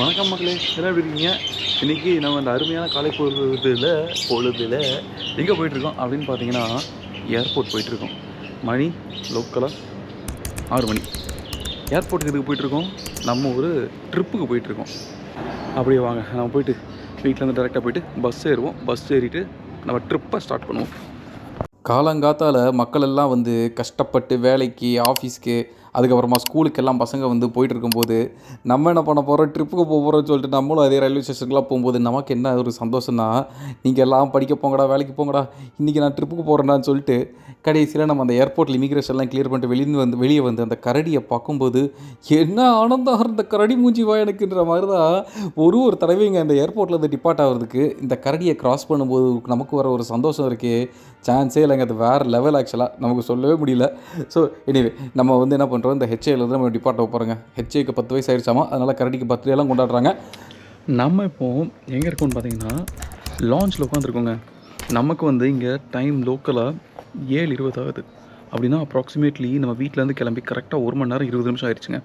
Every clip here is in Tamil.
வணக்கம் மக்களே. என்ன எப்படி இருக்கீங்க? இன்றைக்கி நம்ம அந்த அருமையான காலை பொழுதுல பொழுதுல எங்கே போயிட்டுருக்கோம் அப்படின்னு பார்த்தீங்கன்னா ஏர்போர்ட் போயிட்டுருக்கோம். மணி லோக்கலாக ஆறு மணி. ஏர்போர்ட்டுக்கு இதுக்கு போயிட்டுருக்கோம்? நம்ம ஒரு ட்ரிப்புக்கு போயிட்டுருக்கோம். அப்படியே வாங்க நம்ம போயிட்டு வீட்டிலேருந்து டேரெக்டாக போயிட்டு பஸ் ஏறுவோம். பஸ் ஏறிட்டு நம்ம ட்ரிப்பை ஸ்டார்ட் பண்ணுவோம். காலங்காத்தால் மக்கள் எல்லாம் வந்து கஷ்டப்பட்டு வேலைக்கு ஆஃபீஸ்க்கு அதுக்கப்புறமா ஸ்கூலுக்கு எல்லாம் பசங்க வந்து போயிட்டு இருக்கும்போது நம்ம என்ன பண்ண போகிறோம் ட்ரிப்புக்கு போக போகிறோம்னு சொல்லிட்டு நம்மளும் அதே ரயில்வே ஸ்டேஷனுக்குலாம் போகும்போது நமக்கு என்ன ஒரு சந்தோஷம்னா நீங்கள் எல்லாம் படிக்க போங்கடா வேலைக்கு போங்கடா இன்றைக்கி நான் ட்ரிப்புக்கு போகிறேன்டான்னு சொல்லிட்டு கடைசியில் நம்ம அந்த ஏர்போர்ட்டில் இமிக்ரேஷன்லாம் கிளியர் பண்ணிட்டு வெளியே வந்து வெளியே வந்து அந்த கரடியை பார்க்கும்போது என்ன ஆனந்தம் இந்த கரடி மூஞ்சி வா எனக்குன்ற மாதிரி தான் ஒரு ஒரு தடவையும் இங்கே அந்த ஏர்போர்ட்டில் இருந்து டிபார்ட் ஆகிறதுக்கு இந்த கரடியை கிராஸ் பண்ணும்போது நமக்கு வர ஒரு சந்தோஷம் இருக்கே சான்ஸே இல்லைங்க அது வேறு லெவல் ஆக்சுவலாக நமக்கு சொல்லவே முடியல. ஸோ எனிவே நம்ம வந்து என்ன பண்ணுறோம் இந்த ஹெச்ஏல இருந்து நம்ம டிபார்ட் ஆக போகிறோங்க ஹெச்ஏக்கு பத்து வயசு ஆயிடுச்சாமா அதனால் கரடிக்கு பர்த்டே எல்லாம் கொண்டாடுறாங்க. நம்ம இப்போ எங்கே இருக்கோம்னு பார்த்தீங்கன்னா லான்ச்சில் உட்காந்துருக்கோங்க நமக்கு வந்து இங்கே டைம் லோக்கலாக ஏழு இருபது ஆகுது. அப்படின்னா அப்ராக்சிமேட்லி நம்ம வீட்டிலேருந்து கிளம்பி கரெக்டாக ஒரு மணி நேரம் இருபது நிமிஷம் ஆயிடுச்சுங்க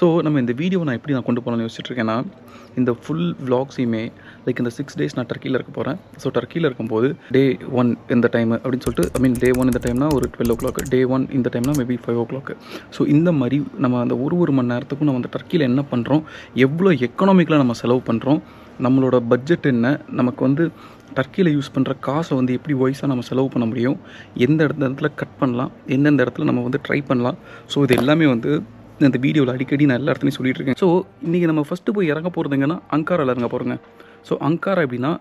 ஸோ நம்ம இந்த வீடியோ நான் எப்படி நான் கொண்டு போகலாம்னு யோசிச்சுட்ருக்கேன்னா இந்த ஃபுல் வ்ளாக்ஸையுமே லைக் இந்த சிக்ஸ் டேஸ் நான் டர்க்கியில் இருக்க போகிறேன் ஸோ டர்க்கியில் இருக்கும்போது டே ஒன் இந்த டைம் அப்படின்னு சொல்லிட்டு ஐ மீன் டே ஒன் இந்த டைம்னா ஒரு twelve o'clock day one இந்த டைம்னா maybe five o'clock so இந்த மாதிரி நம்ம அந்த ஒரு ஒரு மணி நேரத்துக்கும் நம்ம அந்த டர்க்கியில் என்ன பண்ணுறோம் எவ்வளோ எக்கனாமிக்கலாக நம்ம செலவு பண்ணுறோம் நம்மளோட பட்ஜெட் என்ன? நமக்கு வந்து டர்க்கியில் யூஸ் பண்ணுற காசை வந்து எப்படி வைஸாக நம்ம செலவு பண்ண முடியும்? எந்த இடத்துல இடத்துல கட் பண்ணலாம்? எந்தெந்த இடத்துல நம்ம வந்து ட்ரை பண்ணலாம்? ஸோ இது எல்லாமே வந்து இந்த வீடியோவில் அடிக்கடி நான் எல்லா இடத்துலையும் சொல்லிட்டு இருக்கேன். ஸோ இன்றைக்கி நம்ம ஃபஸ்ட்டு போய் இறங்க போகிறதுங்கன்னா அங்காராவில் இறங்க போகிறோங்க ஸோ அங்காரா அப்படின்னா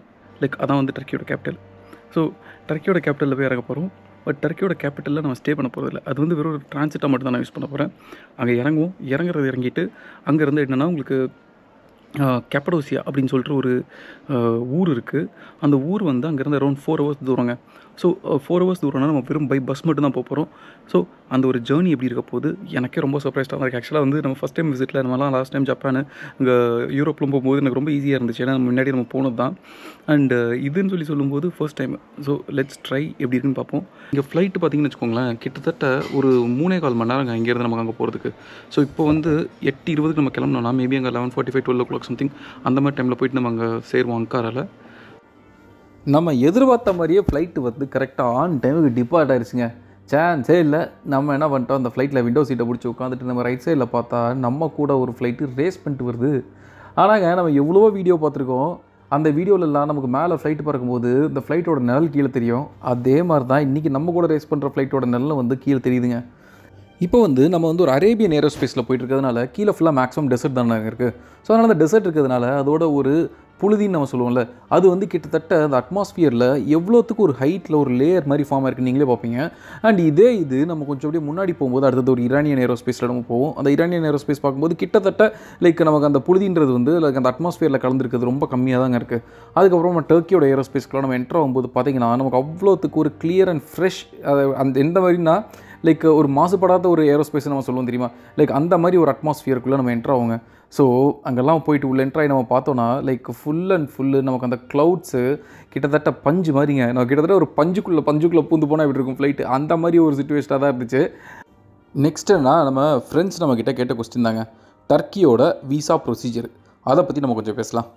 லைக் அதான் வந்து டர்க்கியோட கேபிட்டல் ஸோ டர்க்கியோட கேபிட்டலில் போய் இறங்க போகிறோம் பட் டர்க்கியோட கேபிட்டலில் நம்ம ஸ்டே பண்ண போகிறதில்ல அது வந்து வெறும் ஒரு டிரான்சிட்டாக மட்டும் தான் நான் யூஸ் பண்ண போகிறேன் அங்கே இறங்குவோம். இறங்குறது இறங்கிட்டு அங்கேருந்து என்னென்னா உங்களுக்கு கெப்படோசியா அப்படின்னு சொல்லிட்டு ஒரு ஊர் இருக்குது அந்த ஊர் வந்து அங்கேருந்து அரௌண்ட் ஃபோர் ஹவர்ஸ் தூரங்க. ஸோ ஃபோர் ஹவர்ஸ் தூரம்னா நம்ம வெறும் பை பஸ் மட்டும் தான் போக போகிறோம் ஸோ அந்த ஒரு ஜேர்னி எப்படி இருக்க போகுது? எனக்கே ரொம்ப சர்ப்ரைஸ்டாக தான் இருக்குது ஆக்சுவலாக வந்து நம்ம ஃபஸ்ட் டைம் விசிட்டில் நம்மலாம் லாஸ்ட் டைம் ஜப்பான் இங்கே யூரோப்லாம் போகும்போது எனக்கு ரொம்ப ஈஸியாக இருந்துச்சு. ஏன்னா நம்ம முன்னாடி நம்ம போனது தான் அண்ட் uh, இதுன்னு சொல்லி சொல்லும்போது first time so let's try எப்படி இருக்குன்னு பார்ப்போம். இங்கே ஃப்ளைட்டு பார்த்தீங்கன்னு வச்சுக்கோங்களேன் கிட்டத்தட்ட ஒரு மூணே கால் மணி நேரம் இங்கேருந்து நமக்கு அங்கே போகிறதுக்கு ஸோ இப்போ வந்து எட்டு இருபதுக்கு நம்ம கிளம்புனோம்னா மேபி அங்கே eleven forty five twelve o'clock something அந்த மாதிரி டைமில் போயிட்டு நம்ம அங்கே சேருவோம் அங்காரால. நம்ம எதிர்பார்த்த மாதிரியே ஃப்ளைட்டு வந்து கரெக்டாக ஆன் டைமுக்கு டிபார்ட் ஆயிடுச்சுங்க சான்ஸே இல்லை. நம்ம என்ன பண்ணிட்டோம்? அந்த ஃப்ளைட்டில் விண்டோ சீட்டை பிடிச்சி உட்காந்துட்டு நம்ம ரைட் சைடில் பார்த்தா நம்ம கூட ஒரு ஃப்ளைட்டு ரேஸ் பண்ணிட்டு வருது. ஆனாங்க நம்ம எவ்வளவோ வீடியோ பார்த்துருக்கோம். அந்த வீடியோவிலலாம் நமக்கு மேலே ஃப்ளைட் பறக்கும்போது இந்த ஃப்ளைட்டோட நிழல் கீழே தெரியும். அதே மாதிரி தான் இன்றைக்கி நம்ம கூட ரேஸ் பண்ணுற ஃப்ளைட்டோட நிழல் வந்து கீழே தெரியுதுங்க. இப்போ வந்து நம்ம வந்து ஒரு அரேபியன் ஏரோஸ்பேஸில் போயிட்டு இருக்கிறதுனால கீழே ஃபுல்லாக மேக்ஸிமம் டெசர்ட் தானே இருக்குது ஸோ அதனால் அந்த டெசர்ட் இருக்கிறதுனால அதோட ஒரு புழுதின்னு நம்ம சொல்லுவோம்ல அது வந்து கிட்டத்தட்ட அந்த அட்மாஸ்பியரில் எவ்வளோத்துக்கு ஒரு ஹைட்டில் ஒரு லேயர் மாதிரி ஃபார்ம் ஆயிருக்கு நீங்களே பார்ப்பீங்க. அண்ட் இதே இது நம்ம கொஞ்சம் அப்படியே முன்னாடி போகும்போது அடுத்தது ஒரு இரானியன் ஏரோஸ்பேஸில் நம்ம போவோம். அந்த இரானியன் ஏரோஸ்பேஸ் பார்க்கும்போது கிட்டத்தட்ட லைக் நமக்கு அந்த புழுதின்றது வந்து லைக் அந்த அட்மாஸ்பியரில் கலந்துருக்கிறது ரொம்ப கம்மியாக தாங்க இருக்குது அதுக்கப்புறம் நம்ம டர்க்கியோட ஏரோஸ்பேஸ்க்குலாம் நம்ம என்ட்ரு ஆகும்போது பார்த்தீங்கன்னா நமக்கு அவ்வளோத்துக்கு ஒரு கிளியர் அண்ட் ஃப்ரெஷ் அந்த எந்த மாதிரினா லைக் ஒரு மாசுபடாத ஒரு ஏரோஸ்பேஸ் நம்ம சொல்லுவோம் தெரியுமா? லைக் அந்த மாதிரி ஒரு அட்மாஸ்ஃபியருக்குள்ளே நம்ம என்ட்ரு ஆகுங்க. ஸோ அங்கெல்லாம் போயிட்டு உள்ள என்ட்ராகி நம்ம பார்த்தோன்னா லைக் ஃபுல் அண்ட் ஃபுல்லு நமக்கு அந்த க்ளவுட்ஸு கிட்டத்தட்ட பஞ்சு மாதிரிங்க. நம்ம கிட்டத்தட்ட ஒரு பஞ்சுக்குள்ளே பஞ்சுக்குள்ளே பூந்து போனால் இப்படி இருக்கும் ஃப்ளைட்டு அந்த மாதிரி ஒரு சுச்சுவேஷனாக தான் இருந்துச்சு. நெக்ஸ்ட்டுனா நம்ம ஃப்ரெண்ட்ஸ் நம்மக்கிட்ட கேட்ட கொஸ்டின் தாங்க. டர்க்கியோட விசா ப்ரொசீஜர் அதை பற்றி நம்ம கொஞ்சம் பேசலாம்.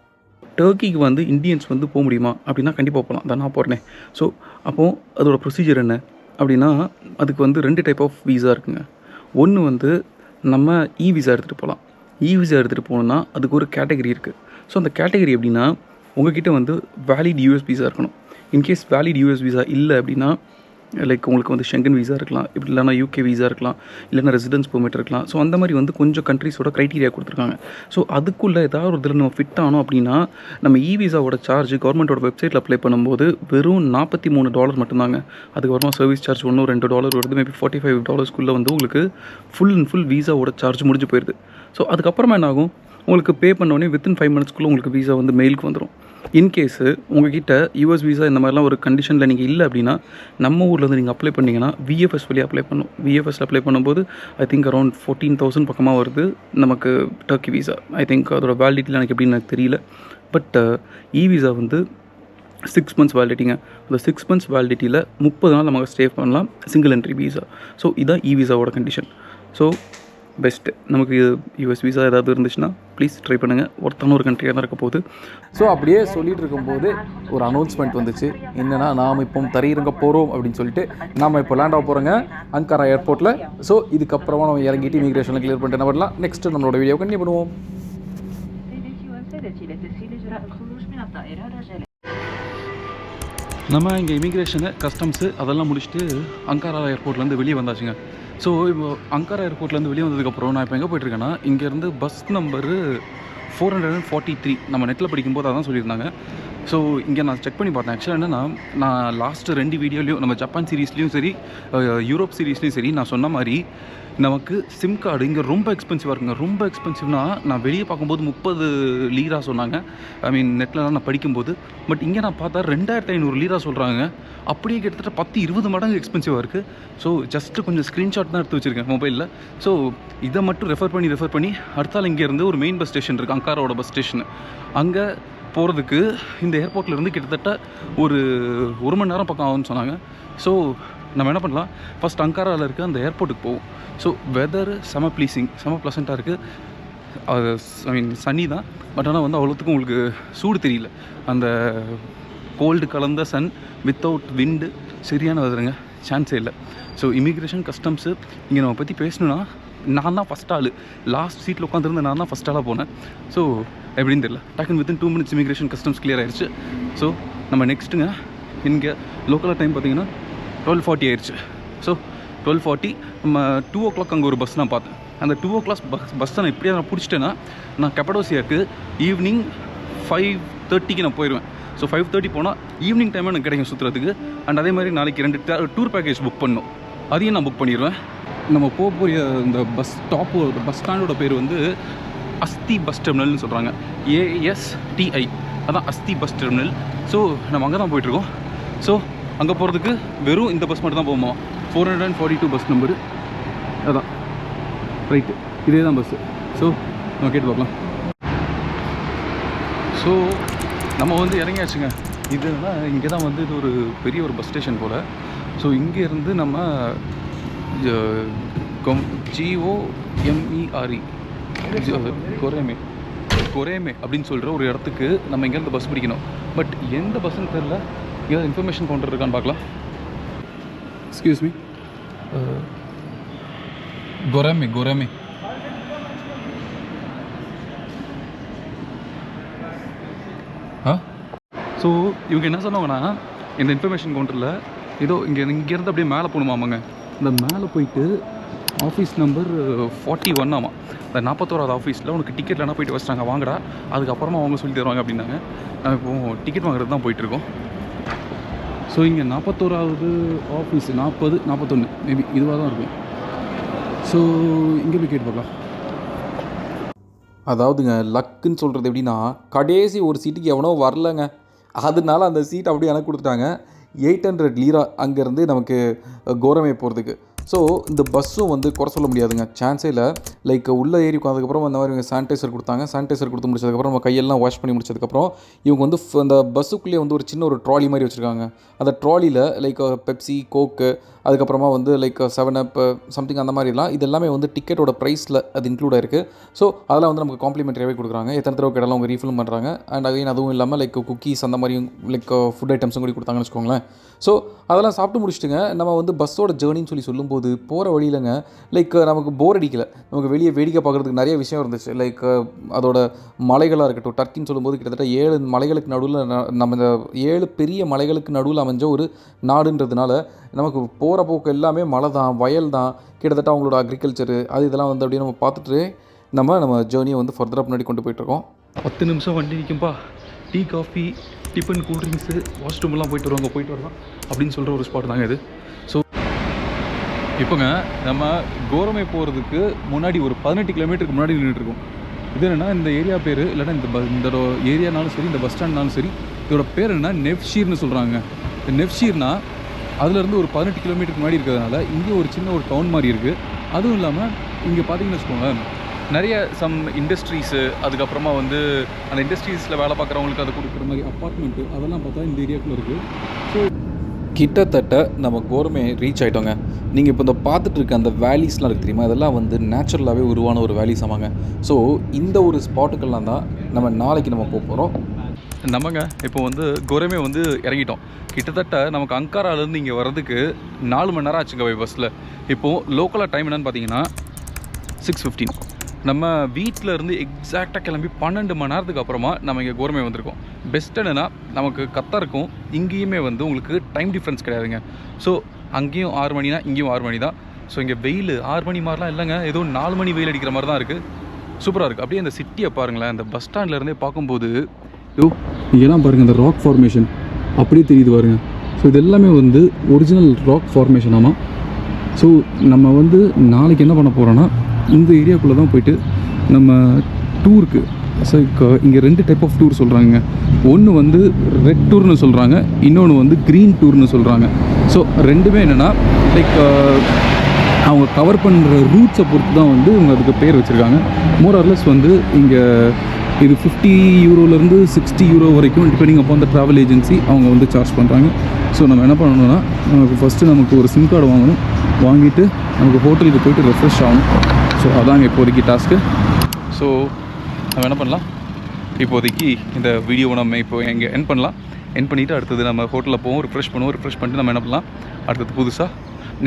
டர்க்கிக்கு வந்து இந்தியன்ஸ் வந்து போக முடியுமா? அப்படின்னா கண்டிப்பாக போகலாம் அதான் நான் போகிறேன் ஸோ அப்போது அதோட ப்ரொசீஜர் என்ன? அப்படின்னா அதுக்கு வந்து ரெண்டு டைப் ஆஃப் வீசா இருக்குங்க. ஒன்று வந்து நம்ம இ விசா எடுத்துகிட்டு போகலாம் இ விசா எடுத்துகிட்டு போகணுன்னா அதுக்கு ஒரு கேட்டகரி இருக்குது ஸோ அந்த கேட்டகரி எப்படின்னா உங்ககிட்ட வந்து வேலிட் யூஎஸ் விசா இருக்கணும். In case valid US visa இல்லை அப்படின்னா லைக் உங்களுக்கு வந்து ஷெங்கன் வீசா இருக்கலாம். இப்படி இல்லைனா யூகே வீசா இருக்கலாம். இல்லைனா ரெசிடென்ஸ் பெர்மிட் இருக்கலாம். ஸோ அந்த மாதிரி வந்து கொஞ்சம் கண்ட்ரிஸோட க்ரைட்டீரியா கொடுத்துருக்காங்க. ஸோ அதுக்குள்ளே ஏதாவது ஒரு இதில் நம்ம ஃபிட் ஆனோம் அப்படின்னா நம்ம இ விசாவோட சார்ஜ் கவர்மெண்ட்டோட வெப்சைட்டில் அப்ளை பண்ணும்போது வெறும் நாற்பத்தி மூணு டாலர் மட்டும்தாங்க. அதுக்கப்புறமா சர்வீஸ் சார்ஜ் ஒன்று ரெண்டு டாலர் வருது. மேபி ஃபார்ட்டி ஃபைவ் டாலர்ஸ்க்குள்ளே வந்து உங்களுக்கு ஃபுல் அண்ட் ஃபுல் வீசாவோட சார்ஜ் முடிஞ்சு போயிடுது ஸோ அதுக்கப்புறமா என்ன ஆகும் உங்களுக்கு பே பண்ணோடனே வித்தின் ஃபைவ் மினிட்ஸ்க்குள்ளே உங்களுக்கு வீசா வந்து மெயிலுக்கு வந்துடும் இன்கேஸு உங்ககிட்ட யூஎஸ் வீசா இந்த மாதிரிலாம் ஒரு கண்டிஷனில் நீங்கள் இல்லை அப்படின்னா நம்ம ஊரில் இருந்து நீங்கள் அப்ளை பண்ணிங்கன்னா விஎஃப்எஸ் வழியாக அப்ளை பண்ணும் விஎஃப்எஸ் அப்ளை பண்ணும்போது I think around fourteen thousand பக்கமாக வருது நமக்கு டர்க்கி வீசா ஐ திங்க் அதோட வேலிடிட்டியில் எனக்கு எப்படின்னு எனக்கு தெரியல. பட் இ விசா வந்து சிக்ஸ் மந்த்ஸ் வேலிடிட்டிங்க அந்த சிக்ஸ் மந்த்ஸ் வேலிடிட்டியில் முப்பது நாள் நமக்கு ஸ்டே பண்ணலாம் சிங்கிள் என்ட்ரி வீசா ஸோ இதான் இ விசாவோட கண்டிஷன் ஸோ பெஸ்ட்டு நமக்கு யூஎஸ் விசா ஏதாவது இருந்துச்சுன்னா ப்ளீஸ் ட்ரை பண்ணுங்கள் ஒருத்தன ஒரு கண்ட்ரியாக தான் இருக்க போகுது. ஸோ அப்படியே சொல்லிட்டு இருக்கும்போது ஒரு அனௌன்ஸ்மெண்ட் வந்துச்சு. என்னென்னா நாம் இப்போ தரையிறங்க போகிறோம் அப்படின்னு சொல்லிட்டு நாம் இப்போ லேண்ட் ஆக போகிறோங்க அங்காரா ஏர்போர்ட்டில் ஸோ இதுக்கப்புறமா நம்ம இறங்கிட்டு இமிக்ரேஷனில் கிளியர் பண்ணிட்டு என்ன பண்ணலாம் நெக்ஸ்ட் நம்மளோட வீடியோ கண்டினியூ பண்ணுவோம். நம்ம இங்கே இமிக்ரேஷனு கஸ்டம்ஸு அதெல்லாம் முடிச்சுட்டு அங்காரா ஏர்போர்ட்லேருந்து வெளியே வந்தாச்சுங்க. ஸோ இப்போ அங்காரா ஏர்போர்ட்லேருந்து வெளியே வந்ததுக்கப்புறம் நான் இப்போ எங்கே போயிட்டுருக்கேன்னா இங்கேருந்து bus number four hundred and forty three நம்ம நெட்டில் படிக்கும்போது அதான் சொல்லியிருந்தாங்க. ஸோ இங்கே நான் செக் பண்ணி பார்த்தேன். ஆக்சுவலாக என்னென்னா நான் லாஸ்ட்டு ரெண்டு வீடியோலையும் நம்ம ஜப்பான் சீரீஸ்லேயும் சரி யூரோப் சீரீஸ்லேயும் சரி நான் சொன்ன மாதிரி நமக்கு சிம் கார்டு இங்கே ரொம்ப எக்ஸ்பென்சிவாக இருக்குங்க. ரொம்ப எக்ஸ்பென்சிவ்னா நான் வெளியே பார்க்கும்போது முப்பது லீரா சொன்னாங்க. ஐ மீன் நெட்லலாம் நான் படிக்கும்போது. பட் இங்கே நான் பார்த்தா ரெண்டாயிரத்தி ஐநூறு லீரா சொல்கிறாங்க அப்படியே கிட்டத்தட்ட பத்து இருபது மடங்கு எக்ஸ்பென்சிவாக இருக்குது ஸோ ஜஸ்ட்டு கொஞ்சம் ஸ்க்ரீன்ஷாட் தான் எடுத்து வச்சுருக்கேன் மொபைலில் ஸோ இதை மட்டும் ரெஃபர் பண்ணி ரெஃபர் பண்ணி அடுத்தால் இங்கேருந்து ஒரு மெயின் பஸ் ஸ்டேஷன் இருக்குது அங்காரோட பஸ் ஸ்டேஷன் அங்கே போகிறதுக்கு இந்த ஏர்போர்ட்லேருந்து கிட்டத்தட்ட ஒரு ஒரு மணி நேரம் பக்கம் ஆகும்னு சொன்னாங்க. ஸோ நம்ம என்ன பண்ணலாம்? ஃபஸ்ட் அங்காராவில் இருக்க அந்த ஏர்போர்ட்டுக்கு போவோம். ஸோ வெதர் செம ப்ளீஸிங் செம ப்ளசண்ட்டாக இருக்குது அது ஐ மீன் சன்னி தான். பட் ஆனால் வந்து அவ்வளோத்துக்கும் உங்களுக்கு சூடு தெரியல. அந்த கோல்டு கலந்த சன் வித்தவுட் விண்டு சரியான வெதருங்க சான்ஸே இல்லை. ஸோ இமிக்ரேஷன் கஸ்டம்ஸு இங்கே நம்ம பற்றி பேசணுன்னா நான் தான் ஃபஸ்ட் ஆள். லாஸ்ட் சீட்டில் உட்காந்துருந்து நான் தான் ஃபஸ்ட் ஆளாக போனேன். ஸோ எப்படின்னு தெரியல. டக்குன்னு within two minutes immigration customs clear ஆயிடுச்சு ஸோ நம்ம நெக்ஸ்ட்டுங்க இங்கே லோக்கலாக டைம் பார்த்தீங்கன்னா டுவெல் ஃபார்ட்டி ஆயிடுச்சு ஸோ டுவெல் ஃபார்ட்டி நம்ம டூ ஓ கிளாக் அங்கே ஒரு பஸ் நான் பார்த்தேன். அந்த டூ ஓ கிளாக் பஸ் பஸ்ஸை நான் இப்படியே நான் பிடிச்சிட்டேன்னா நான் கெப்படோசியாவுக்கு ஈவினிங் ஃபைவ் தேர்ட்டிக்கு நான் போயிடுவேன் ஸோ ஃபைவ் தேர்ட்டி போனால் ஈவினிங் டைம் எனக்கு கிடைக்கும் சுற்றுறதுக்கு அண்ட் அதே மாதிரி நாளைக்கு ரெண்டு டூர் பேக்கேஜ் புக் பண்ணணும். அதையும் நான் புக் பண்ணிடுவேன் நம்ம போக போகிற இந்த பஸ் ஸ்டாப்பு பஸ் ஸ்டாண்டோட பேர் வந்து அஸ்தி பஸ் டெர்மினல்னு சொல்கிறாங்க ஏஎஸ்டிஐ அதான் அஸ்தி பஸ் டெர்மினல் ஸோ நம்ம அங்கே தான் போயிட்டுருக்கோம் ஸோ அங்கே போகிறதுக்கு வெறும் இந்த பஸ் மட்டும் தான் போகுமா? Four hundred and forty two bus number அதான். ரைட்டு இதே தான் பஸ்ஸு ஸோ நம்ம கேட்டு பார்க்கலாம். ஸோ நம்ம வந்து இறங்கியாச்சுங்க. இதுனா இங்கே தான் வந்து இது ஒரு பெரிய ஒரு பஸ் ஸ்டேஷன் போல். ஸோ இங்கேருந்து நம்ம ஜிஓ எம்இஆர்இ கொரேமே கொரேமே அப்படின்னு சொல்கிற ஒரு இடத்துக்கு நம்ம இங்கேருந்து பஸ் பிடிக்கணும். பட் எந்த பஸ்ஸுன்னு தெரில ஏதாவது இன்ஃபர்மேஷன் கவுண்டர் இருக்கான்னு பார்க்கலாம். எக்ஸ்கியூஸ் மீ கொரேமே கொரேமே. ஆ? ஸோ இவங்க என்ன சொன்னாங்கன்னா இந்த இன்ஃபர்மேஷன் கவுண்டரில் ஏதோ இங்கே இங்கேருந்து அப்படியே மேலே போகணுமாமாங்க. இந்த மேலே போயிட்டு ஆஃபீஸ் நம்பர் ஃபார்ட்டி ஒன் ஆமாம் இந்த நாற்பத்தோராவது ஆஃபீஸில் உனக்கு டிக்கெட் இல்லைனா போயிட்டு வச்சிட்டாங்க வாங்கடா. அதுக்கப்புறமா அவங்க சொல்லி தருவாங்க அப்படின்னாங்க. நான் இப்போ டிக்கெட் வாங்குறது தான் போயிட்டுருக்கோம் ஸோ இங்கே நாற்பத்தோராவது ஆஃபீஸ் நாற்பது நாற்பத்தொன்று மேபி இதுவாக தான் இருக்கும். ஸோ இங்கே போய் கேட்டு பார்க்கலாம். அதாவதுங்க லக்குன்னு சொல்கிறது எப்படின்னா கடைசி ஒரு சீட்டுக்கு எவனோ வரலங்க. அதனால அந்த சீட் அப்படியே எனக்கு கொடுத்துட்டாங்க. எயிட் ஹண்ட்ரட் லீரா அங்கேருந்து நமக்கு கோரமே போகிறதுக்கு ஸோ இந்த பஸ்ஸும் வந்து குறை சொல்ல முடியாதுங்க. சான்ஸே இல்லை. லைக் உள்ளே ஏறி உட்காந்ததுக்கப்புறம் அந்த மாதிரி சானிடைசர் கொடுத்தாங்க. சானிடைசர் கொடுத்து முடிச்சதுக்கப்புறம் நம்ம கையெல்லாம் வாஷ் பண்ணி முடிச்சதுக்கப்புறம் இவங்க வந்து அந்த பஸ்ஸுக்குள்ளேயே வந்து ஒரு சின்ன ஒரு ட்ராலி மாதிரி வச்சுருக்காங்க. அந்த ட்ராலியில் லைக் பெப்சி கோக்கு அதுக்கப்புறமா வந்து லைக் செவன் அப் சம்திங் அந்த மாதிரிலாம் இது எல்லாமே வந்து டிக்கெட்டோட ப்ரைஸில் அது இன்க்ளூட் ஆயிருக்கு. ஸோ அதெல்லாம் வந்து நமக்கு காம்ப்ளிமெண்ட்ரியாகவே கொடுக்குறாங்க. எத்தனை தடவை கேட்டாலும் அவங்க ரீஃபில் பண்ணுறாங்க அண்ட் அகைன் அதுவும் இல்லாமல் லைக் குக்கீஸ் அந்த மாதிரியும் லைக் ஃபுட் ஐட்டம்ஸும் கூட கொடுத்தாங்கன்னு வச்சுக்கோங்களேன். ஸோ அதெல்லாம் சாப்பிட்டு முடிச்சுட்டுங்க. நம்ம வந்து பஸ்ஸோட ஜேர்னின்னு சொல்லி சொல்லும்போது போகிற வழியிலங்க லைக் நமக்கு போர் அடிக்கலை. நமக்கு வெளியே வேடிக்கை பார்க்குறதுக்கு நிறைய விஷயம் இருந்துச்சு. லைக் அதோட மலைகளாக இருக்கட்டும் டர்க்கின்னு சொல்லும்போது கிட்டத்தட்ட ஏழு மலைகளுக்கு நடுவில் நம்ம இந்த ஏழு பெரிய மலைகளுக்கு நடுவில் அமைஞ்ச ஒரு நாடுன்றதுனால நமக்கு போகிற போக்கு எல்லாமே மலை தான் வயல் தான் கிட்டத்தட்ட அவங்களோட அக்ரிகல்ச்சரு அது இதெல்லாம் வந்து அப்படியே நம்ம பார்த்துட்டு நம்ம நம்ம ஜேர்னியை வந்து ஃபர்தராக முன்னாடி கொண்டு போயிட்டுருக்கோம் பத்து நிமிஷம் வண்டி நிற்கும்பா tea coffee tiffin cool drinks வாஷ்ரூம்லாம் போயிட்டு வருவாங்க போயிட்டு வரலாம். அப்படின்னு சொல்கிற ஒரு ஸ்பாட் தாங்க இது. ஸோ இப்போங்க நம்ம கோரமை போகிறதுக்கு முன்னாடி ஒரு பதினெட்டு கிலோமீட்டருக்கு முன்னாடி நின்றுட்டுருக்கோம் இது என்னென்னா இந்த ஏரியா பேர் இல்லைன்னா இந்த ப இந்த ஏரியானாலும் சரி இந்த பஸ் ஸ்டாண்ட்னாலும் சரி இதோட பேர் என்ன நெஃப்ஷீர்னு சொல்கிறாங்க இந்த நெஃப்ஷீர்னா அதுலேருந்து ஒரு பதினெட்டு கிலோமீட்டருக்கு முன்னாடி இருக்கிறதுனால இங்கே ஒரு சின்ன ஒரு டவுன் மாதிரி இருக்குது அதுவும் இல்லாமல் இங்கே பார்த்தீங்கன்னு வச்சுக்கோங்க நிறைய சம் இண்டஸ்ட்ரீஸு அதுக்கப்புறமா வந்து அந்த இண்டஸ்ட்ரீஸில் வேலை பார்க்குறவங்களுக்கு அதை கொடுக்குற மாதிரி அப்பார்ட்மெண்ட்டு அதெல்லாம் பார்த்தா இந்த ஏரியாவுக்குள்ளே இருக்குது ஸோ கிட்டத்தட்ட நம்ம கோரமே ரீச் ஆகிட்டோங்க நீங்கள் இப்போ இந்த பார்த்துட்டு இருக்க அந்த வேலிஸ்லாம் இருக்குது தெரியுமா? இதெல்லாம் வந்து நேச்சுரலாகவே உருவான ஒரு வேலிஸ் ஆமாங்க. ஸோ இந்த ஒரு ஸ்பாட்டுக்கெல்லாம் தான் நம்ம நாளைக்கு நம்ம போக போகிறோம் நம்மங்க இப்போ வந்து கோரமே வந்து இறங்கிட்டோம். கிட்டத்தட்ட நமக்கு அங்காராலேருந்து இங்கே வர்றதுக்கு நாலு மணி நேரம் ஆச்சுங்க பஸ்ஸில் இப்போது லோக்கலாக டைம் என்னென்னு பார்த்தீங்கன்னா சிக்ஸ் ஃபிஃப்டீன் நம்ம வீட்டில் இருந்து எக்ஸாக்டாக கிளம்பி பன்னெண்டு மணி நேரத்துக்கு அப்புறமா நம்ம இங்கே கோரமே வந்திருக்கோம். பெஸ்ட் என்னென்னா நமக்கு கத்தருக்கும் இங்கேயுமே வந்து உங்களுக்கு டைம் டிஃப்ரென்ஸ் கிடையாதுங்க. ஸோ அங்கேயும் ஆறு மணினா இங்கேயும் ஆறு மணி தான் ஸோ இங்கே வெயில் ஆறு மணி மாதிரிலாம் இல்லைங்க. ஏதோ நாலு மணி வெயில் அடிக்கிற மாதிரி தான் இருக்குது சூப்பராக இருக்குது அப்படியே அந்த சிட்டியை பாருங்களேன் அந்த பஸ் ஸ்டாண்ட்லேருந்தே பார்க்கும்போது யூ இங்கெல்லாம் பாருங்கள் இந்த ராக் ஃபார்மேஷன் அப்படியே தெரியுது பாருங்க. ஸோ இது எல்லாமே வந்து ஒரிஜினல் ராக் ஃபார்மேஷனாமா ஸோ நம்ம வந்து நாளைக்கு என்ன பண்ண போகிறோன்னா இந்த ஏரியாக்குள்ளே தான் போயிட்டு நம்ம டூருக்கு ஸோ இங்கே ரெண்டு டைப் ஆஃப் டூர் சொல்கிறாங்க ஒன்று வந்து ரெட் டூர்னு சொல்கிறாங்க இன்னொன்று வந்து க்ரீன் டூர்னு சொல்கிறாங்க ஸோ ரெண்டுமே என்னென்னா லைக் அவங்க கவர் பண்ணுற ரூட்ஸை பொறுத்து தான் வந்து இவங்க அதுக்கு பேர் வச்சுருக்காங்க. மோரர்லெஸ் வந்து இங்கே இது ஃபிஃப்டி யூரோலேருந்து சிக்ஸ்டி யூரோ வரைக்கும் டிபெண்டிங் அப்போ அந்த ட்ராவல் ஏஜென்சி அவங்க வந்து சார்ஜ் பண்ணுறாங்க ஸோ நம்ம என்ன பண்ணணும்னா நமக்கு ஃபஸ்ட்டு நமக்கு ஒரு சிம் கார்டு வாங்கணும். வாங்கிட்டு நமக்கு ஹோட்டலுக்கு போயிட்டு ரெஃப்ரெஷ் ஆகணும். ஸோ அதாங்க இப்போதைக்கு டாஸ்க்கு ஸோ நம்ம என்ன பண்ணலாம்? இப்போதைக்கு இந்த வீடியோவை நம்ம இப்போ எங்கே என் பண்ணலாம். என் பண்ணிவிட்டு அடுத்தது நம்ம ஹோட்டலில் போவோம் ரிஃப்ரெஷ் பண்ணுவோம். ரிஃப்ரெஷ் பண்ணிட்டு நம்ம என்ன பண்ணலாம்? அடுத்தது புதுசாக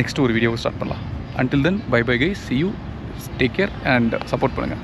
நெக்ஸ்ட் ஒரு வீடியோவை ஸ்டார்ட் பண்ணலாம். Until then bye bye guy see you take care and support பண்ணுங்கள்